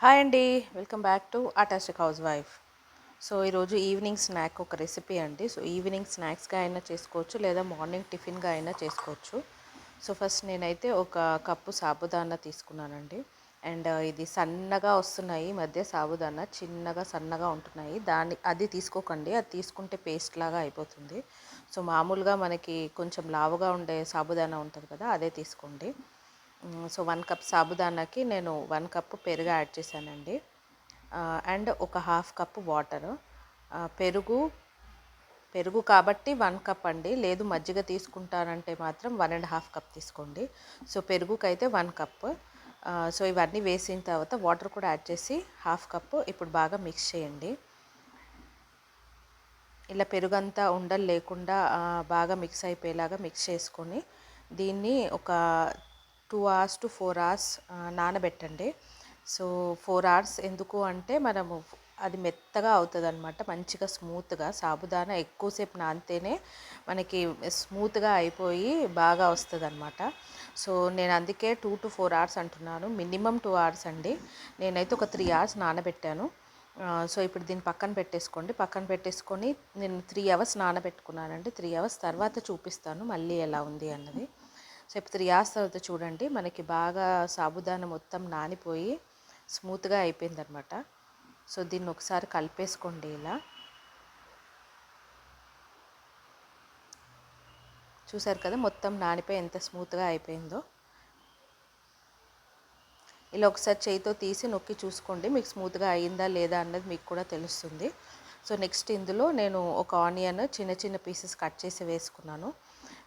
Hi అండి. Welcome back to atastic house wife so ఈరోజు evening snack ఒక recipe అండి. సో ఈవినింగ్ స్నాక్స్గా అయినా చేసుకోవచ్చు లేదా మార్నింగ్ టిఫిన్గా అయినా చేసుకోవచ్చు. సో ఫస్ట్ నేనైతే ఒక కప్పు సాబుదానా తీసుకున్నానండి. అండ్ ఇది సన్నగా వస్తున్నాయి. మధ్య సాబుదానా చిన్నగా సన్నగా ఉంటున్నాయి. దాన్ని అది తీసుకోకండి. అది తీసుకుంటే పేస్ట్ లాగా అయిపోతుంది. సో మామూలుగా మనకి కొంచెం లావుగా ఉండే సాబుదానా ఉంటుంది కదా అదే తీసుకోండి. సో వన్ కప్ సాబుదానాకి నేను వన్ కప్ పెరుగు యాడ్ చేశానండి. అండ్ ఒక హాఫ్ కప్ వాటర్. పెరుగు పెరుగు కాబట్టి వన్ కప్ అండి. లేదు మజ్జిగ తీసుకుంటారంటే మాత్రం వన్ అండ్ హాఫ్ కప్ తీసుకోండి. సో పెరుగుకైతే వన్ కప్. సో ఇవన్నీ వేసిన తర్వాత వాటర్ కూడా యాడ్ చేసి హాఫ్ కప్ ఇప్పుడు బాగా మిక్స్ చేయండి. ఇలా పెరుగంతా ఉండలు లేకుండా బాగా మిక్స్ అయిపోయేలాగా మిక్స్ చేసుకొని దీన్ని ఒక two hours to four hours నానబెట్టండి. So four hours ఎందుకు అంటే మనము అది మెత్తగా అవుతుంది అనమాట మంచిగా స్మూత్గా. సాబుదానా ఎక్కువసేపు నానితేనే మనకి స్మూత్గా అయిపోయి బాగా వస్తుంది అనమాట సో నేను అందుకే టూ టు ఫోర్ అవర్స్ అంటున్నాను. మినిమం టూ అవర్స్ అండి. నేనైతే ఒక త్రీ అవర్స్ నానబెట్టాను. సో ఇప్పుడు దీన్ని పక్కన పెట్టేసుకోండి. పక్కన పెట్టేసుకొని నేను త్రీ అవర్స్ నానబెట్టుకున్నానండి. త్రీ అవర్స్ తర్వాత చూపిస్తాను మళ్ళీ ఎలా ఉంది అన్నది. సో ఇప్పుడు తర్వాత చూడండి మనకి బాగా సాబుదానా మొత్తం నానిపోయి స్మూత్గా అయిపోయిందనమాట సో దీన్ని ఒకసారి కలిపేసుకోండి ఇలా. చూసారు కదా మొత్తం నానిపోయి ఎంత స్మూత్గా అయిపోయిందో. ఇలా ఒకసారి చేయితో తీసి నొక్కి చూసుకోండి మీకు స్మూత్గా అయిందా లేదా అన్నది మీకు కూడా తెలుస్తుంది. సో నెక్స్ట్ ఇందులో నేను ఒక ఆనియన్ చిన్న చిన్న పీసెస్ కట్ చేసి వేసుకున్నాను.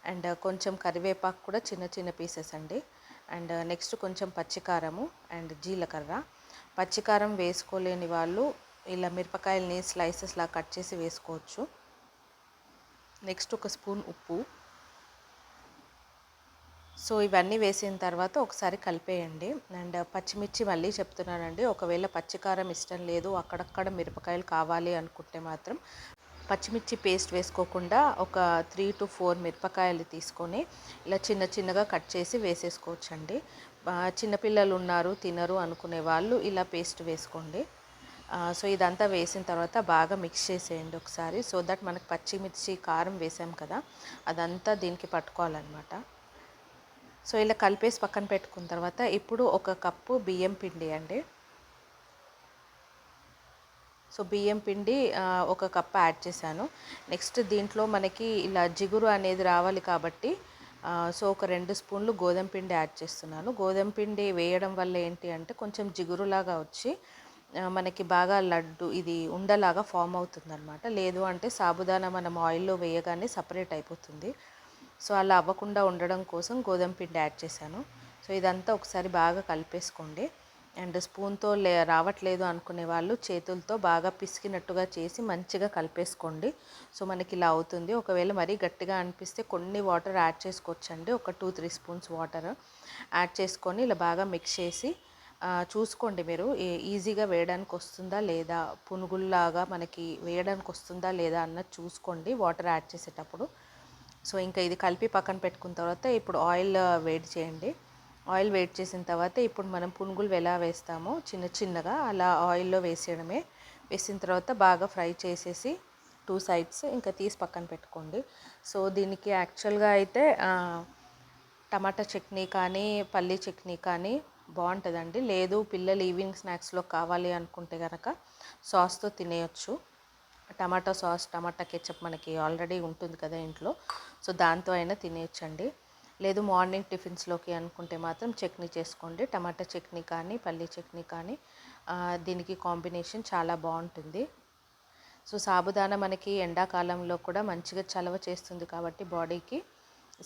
అండ్ కొంచెం కరివేపాకు కూడా చిన్న చిన్న పీసెస్ అండి. అండ్ నెక్స్ట్ కొంచెం పచ్చికారము అండ్ జీలకర్ర. పచ్చికారం వేసుకోలేని వాళ్ళు ఇలా మిరపకాయలని స్లైసెస్లా కట్ చేసి వేసుకోవచ్చు. నెక్స్ట్ ఒక స్పూన్ ఉప్పు. సో ఇవన్నీ వేసిన తర్వాత ఒకసారి కలిపేయండి. అండ్ పచ్చిమిర్చి మళ్ళీ చెప్తున్నానండి. ఒకవేళ పచ్చికారం ఇష్టం లేదు అక్కడక్కడ మిరపకాయలు కావాలి అనుకుంటే మాత్రం పచ్చిమిర్చి పేస్ట్ వేసుకోకుండా ఒక త్రీ టు ఫోర్ మిరపకాయలు తీసుకొని ఇలా చిన్న చిన్నగా కట్ చేసి వేసేసుకోవచ్చండి. చిన్నపిల్లలు ఉన్నారు తినరు అనుకునే వాళ్ళు ఇలా పేస్ట్ వేసుకోండి. సో ఇదంతా వేసిన తర్వాత బాగా మిక్స్ చేసేయండి ఒకసారి. సో దట్ మనకు పచ్చిమిర్చి కారం వేసాం కదా అదంతా దీనికి పట్టుకోవాలన్నమాట. సో ఇలా కలిపేసి పక్కన పెట్టుకున్న తర్వాత ఇప్పుడు ఒక కప్పు బియ్యం పిండి అండి. సో బియ్యం పిండి ఒక కప్ యాడ్ చేశాను. నెక్స్ట్ దీంట్లో మనకి ఇలా జిగురు అనేది రావాలి కాబట్టి సో ఒక రెండు స్పూన్లు గోధుమ పిండి యాడ్ చేస్తున్నాను. గోధుమ పిండి వేయడం వల్ల ఏంటి అంటే కొంచెం జిగురులాగా వచ్చి మనకి బాగా లడ్డు ఇది ఉండలాగా ఫామ్ అవుతుంది అనమాట లేదు అంటే సాబుదానా మనం ఆయిల్లో వేయగానే సపరేట్ అయిపోతుంది. సో అలా అవ్వకుండా ఉండడం కోసం గోధుమ పిండి యాడ్ చేశాను. సో ఇదంతా ఒకసారి బాగా కలిపేసుకోండి. అండ్ స్పూన్తో లే రావట్లేదు అనుకునే వాళ్ళు చేతులతో బాగా పిసికినట్టుగా చేసి మంచిగా కలిపేసుకోండి. సో మనకి ఇలా అవుతుంది. ఒకవేళ మరీ గట్టిగా అనిపిస్తే కొన్ని వాటర్ యాడ్ చేసుకోవచ్చండి. ఒక two three spoons water add చేసుకొని ఇలా బాగా మిక్స్ చేసి చూసుకోండి మీరు. ఈజీగా వేయడానికి వస్తుందా లేదా? పునుగుల్లాగా మనకి వేయడానికి వస్తుందా లేదా అన్నది చూసుకోండి వాటర్ యాడ్ చేసేటప్పుడు. సో ఇంకా ఇది కలిపి పక్కన పెట్టుకున్న తర్వాత ఇప్పుడు ఆయిల్ వేడి చేయండి. ఆయిల్ వేట్ చేసిన తర్వాత ఇప్పుడు మనం పునుగులు ఎలా వేస్తామో చిన్న చిన్నగా అలా ఆయిల్లో వేసేయడమే. వేసిన తర్వాత బాగా ఫ్రై చేసేసి టూ సైడ్స్ ఇంకా తీసి పక్కన పెట్టుకోండి. సో దీనికి యాక్చువల్గా అయితే టమాటా చట్నీ కానీ పల్లీ చట్నీ కానీ బాగుంటుందండి. లేదు పిల్లలు ఈవినింగ్ స్నాక్స్లో కావాలి అనుకుంటే కనుక సాస్తో తినేయొచ్చు. టమాటా సాస్ టమాటా కెచప్ మనకి ఆల్రెడీ ఉంటుంది కదా ఇంట్లో. సో దాంతో అయినా తినేయచ్చండి. లేదు మార్నింగ్ టిఫిన్స్లోకి అనుకుంటే మాత్రం చట్నీ చేసుకోండి. టమాటా చట్నీ కానీ పల్లీ చట్నీ కానీ దీనికి కాంబినేషన్ చాలా బాగుంటుంది. సో సాబుదానా మనకి ఎండాకాలంలో కూడా మంచిగా చలవ చేస్తుంది కాబట్టి బాడీకి.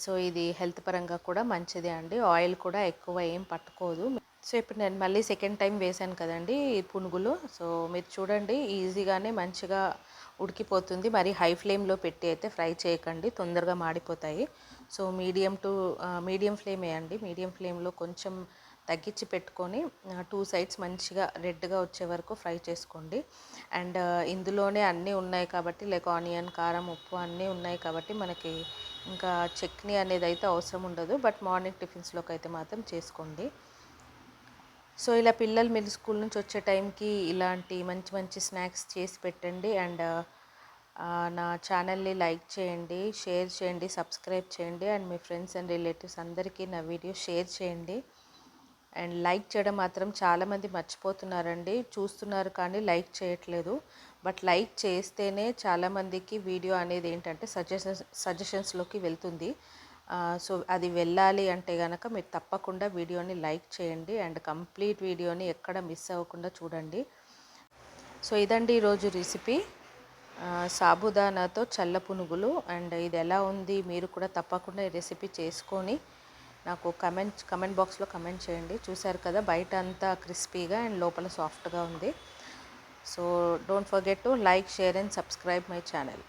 సో ఇది హెల్త్ పరంగా కూడా మంచిదే అండి. ఆయిల్ కూడా ఎక్కువ ఏం పట్టుకోదు. సో ఇప్పుడు నేను మళ్ళీ సెకండ్ టైం వేశాను కదండి ఈ పునుగులు. సో మీరు చూడండి ఈజీగానే మంచిగా ఉడికిపోతుంది. మరి హై ఫ్లేమ్లో పెట్టి అయితే ఫ్రై చేయకండి. తొందరగా మాడిపోతాయి. So medium to medium flame వేయండి మీడియం ఫ్లేమ్లో కొంచెం తగ్గించి పెట్టుకొని టూ సైడ్స్ మంచిగా రెడ్గా వచ్చే వరకు ఫ్రై చేసుకోండి. అండ్ ఇందులోనే అన్నీ ఉన్నాయి కాబట్టి లైక్ ఆనియన్ కారం ఉప్పు అన్నీ ఉన్నాయి కాబట్టి మనకి ఇంకా చట్నీ అనేది అయితే అవసరం ఉండదు. బట్ మార్నింగ్ టిఫిన్స్లోకి అయితే మాత్రం చేసుకోండి. సో ఇలా పిల్లలు మీరు స్కూల్ నుంచి వచ్చే టైంకి ఇలాంటి మంచి మంచి స్నాక్స్ చేసి పెట్టండి. అండ్ uh, నా ఛానల్ని లైక్ చేయండి షేర్ చేయండి సబ్స్క్రైబ్ చేయండి. అండ్ మీ ఫ్రెండ్స్ అండ్ రిలేటివ్స్ అందరికీ నా వీడియో షేర్ చేయండి. అండ్ లైక్ చేయడం మాత్రం చాలామంది మర్చిపోతున్నారండి. చూస్తున్నారు కానీ లైక్ చేయట్లేదు. బట్ లైక్ చేస్తేనే చాలామందికి వీడియో అనేది ఏంటంటే సజెషన్స్ సజెషన్స్లోకి వెళ్తుంది. సో అది వెళ్ళాలి అంటే కనుక మీరు తప్పకుండా వీడియోని లైక్ చేయండి అండ్ కంప్లీట్ వీడియోని ఎక్కడ మిస్ అవ్వకుండా చూడండి. సో ఇదండి ఈరోజు రెసిపీ. సాబుదానాతో చల్ల పునుగులు అండ్ ఇది ఎలా ఉంది మీరు కూడా తప్పకుండా ఈ రెసిపీ చేసుకొని నాకు కమెంట్ కమెంట్ బాక్స్లో కమెంట్ చేయండి. చూసారు కదా బయట అంతా క్రిస్పీగా అండ్ లోపల సాఫ్ట్గా ఉంది. So don't forget to like share and subscribe my channel.